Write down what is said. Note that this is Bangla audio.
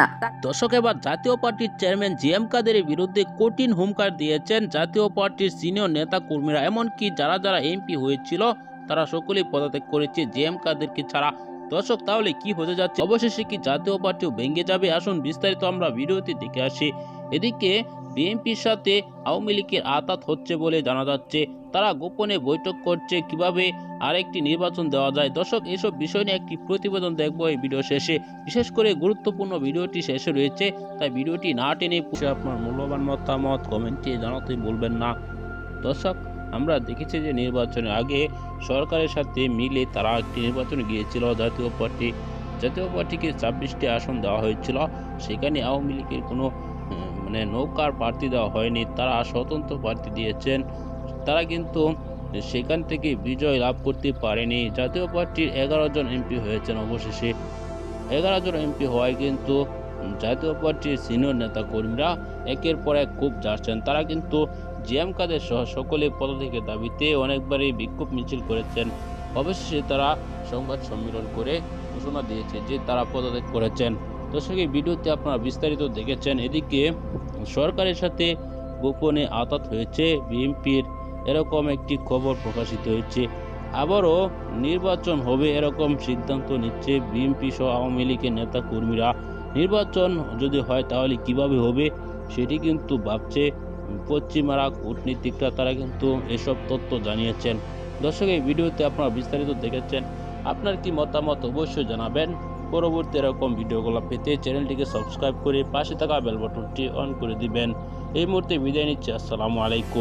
না। দর্শক, এবার জাতীয় পার্টির চেয়ারম্যান জি এম কাদেরের বিরুদ্ধে কঠিন হুমকার দিয়েছেন জাতীয় পার্টির সিনিয়র নেতা কর্মীরা। এমনকি যারা যারা এমপি হয়েছিল, তারা সকলেই পদত্যাগ করেছে জি এম কাদেরকে ছাড়া। দর্শক, তাহলে কি হতে যাচ্ছে? অবশেষে কি জাতীয় পার্টিও ভেঙে যাবে? আসুন বিস্তারিত আমরা ভিডিওতে দেখে আসি। এদিকে বিএনপির সাথে আওয়ামী লীগের আতাত হচ্ছে বলে জানা যাচ্ছে। তারা গোপনে বৈঠক করছে কীভাবে আরেকটি নির্বাচন দেওয়া যায়। দর্শক, এসব বিষয় নিয়ে একটি প্রতিবেদন দেখব এই ভিডিও শেষে। বিশেষ করে গুরুত্বপূর্ণ ভিডিওটি শেষে রয়েছে, তাই ভিডিওটি না টেনে পুষে আপনার মূল্যবান মতামত কমেন্টে জানাতে বলবেন না। দর্শক, আমরা দেখেছি যে নির্বাচনের আগে সরকারের সাথে মিলে তারা একটি নির্বাচনে গিয়েছিল জাতীয় পার্টি। জাতীয় পার্টিকে ছাব্বিশটি আসন দেওয়া হয়েছিল। সেখানে আওয়ামী লীগের কোনো মানে নৌকার প্রার্থী দেওয়া হয়নি, তারা স্বতন্ত্র প্রার্থী দিয়েছেন। তারা কিন্তু সেখান থেকে বিজয় লাভ করতে পারেনি। জাতীয় পার্টির এগারো জন এমপি হয়েছেন অবশেষে। এগারো জন এমপি হওয়ায় কিন্তু জাতীয় পার্টির সিনিয়র নেতা কর্মীরা একের পর এক খুব যাচ্ছেন তারা কিন্তু জিএম কাদের সহ সকলে পদত্যাগের দাবিতে অনেকবারই বিক্ষোভ মিছিল করেছেন। অবশেষে তারা সংবাদ সম্মেলন করে ঘোষণা দিয়েছে যে তারা পদত্যাগ করেছেন। দর্শক, এই ভিডিওতে আপনারা বিস্তারিত দেখেছেন। এদিকে সরকারের সাথে গোপনে আতাত হয়েছে। বিএনপির এরকম একটি খবর প্রকাশিত হয়েছে। আবারও নির্বাচন হবে এরকম সিদ্ধান্ত নিচ্ছে বিএনপি সহ আওয়ামী লীগের নেতা কর্মীরা নির্বাচন যদি হয় তাহলে কীভাবে হবে সেটি কিন্তু ভাবছে পশ্চিমারা কূটনীতিকরা। তারা কিন্তু এসব তথ্য জানিয়েছেন। দর্শক, এই ভিডিওতে আপনারা বিস্তারিত দেখেছেন। আপনার কি মতামত অবশ্যই জানাবেন। পরবর্তী এরকম ভিডিওগুলো পেতে চ্যানেলটিকে সাবস্ক্রাইব করে পাশে থাকা বেল বাটনটি অন করে দিবেন। এই মুহূর্তে বিদায় নিচ্ছি, আসসালামু আলাইকুম।